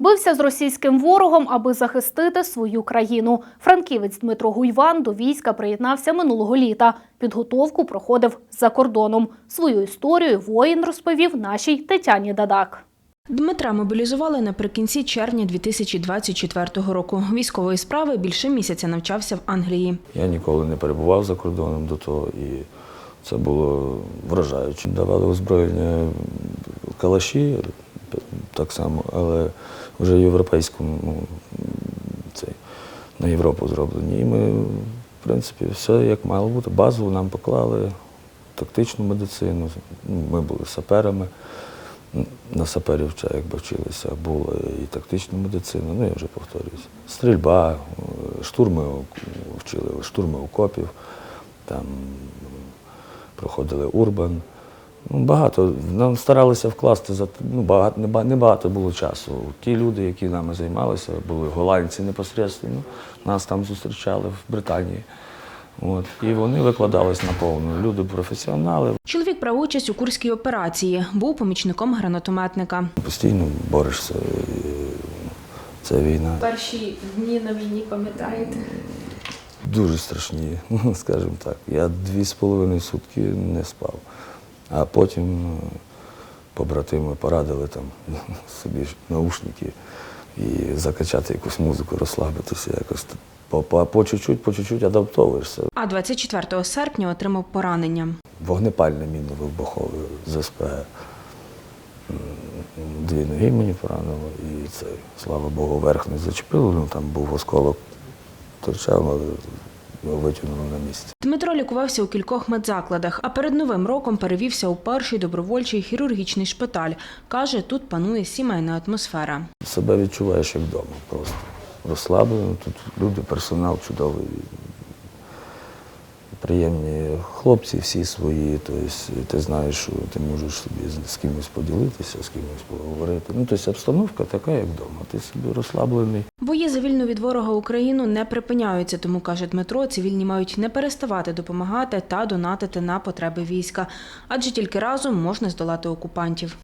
Бився з російським ворогом, аби захистити свою країну. Франківець Дмитро Гуйван до війська приєднався минулого літа. Підготовку проходив за кордоном. Свою історію воїн розповів нашій Тетяні Дадак. Дмитра мобілізували наприкінці червня 2024 року. Військової справи більше місяця навчався в Англії. Я ніколи не перебував за кордоном до того, і це було вражаюче. Давали озброєння калаші так само, але вже європейському, ну, цей, на Європу зроблені. І ми, в принципі, все як мало бути. Базу нам поклали, тактичну медицину. Ну, Ми були саперами. На саперів якби вчилися, було і тактичну медицину, ну я вже повторююсь. Стрільба, штурми вчили, штурми окопів, там проходили урбан. Ну, багато. Нам старалися вкласти за ну, багато, не багато було часу. Ті люди, які нами займалися, були голландці непосередньо, нас там зустрічали в Британії. От. І вони викладались наповну. Люди професіонали, Чоловік брав участь у курській операції, був помічником гранатометника. постійно борешся. Це війна. Перші дні на війні пам'ятаєте? Дуже страшні, скажімо так. Я дві з половиною сутки не спав. А потім е, побратими порадили там собі наушники і закачати якусь музику, розслабитися якось. По, по, по чуть-чуть, по чуть-чуть адаптовуєшся. А 24 серпня отримав поранення. Вогнепальне мінно вибухове з СП. Дві ноги мені поранило, і це, слава Богу, верх не зачепило, ну там був осколок торчав, але витягнули на місці. Дмитро лікувався у кількох медзакладах, а перед новим роком перевівся у перший добровольчий хірургічний шпиталь. Каже, тут панує сімейна атмосфера. Себе відчуваєш як вдома просто. Розслаблено, тут люди, персонал чудовий. Приємні хлопці всі свої, тобто ти знаєш, що ти можеш собі з- кимось поділитися, з кимось поговорити. Ну, тобто обстановка така, як вдома. Ти собі розслаблений. Бої за вільну від ворога Україну не припиняються, тому каже Дмитро, цивільні мають не переставати допомагати та донатити на потреби війська, адже тільки разом можна здолати окупантів.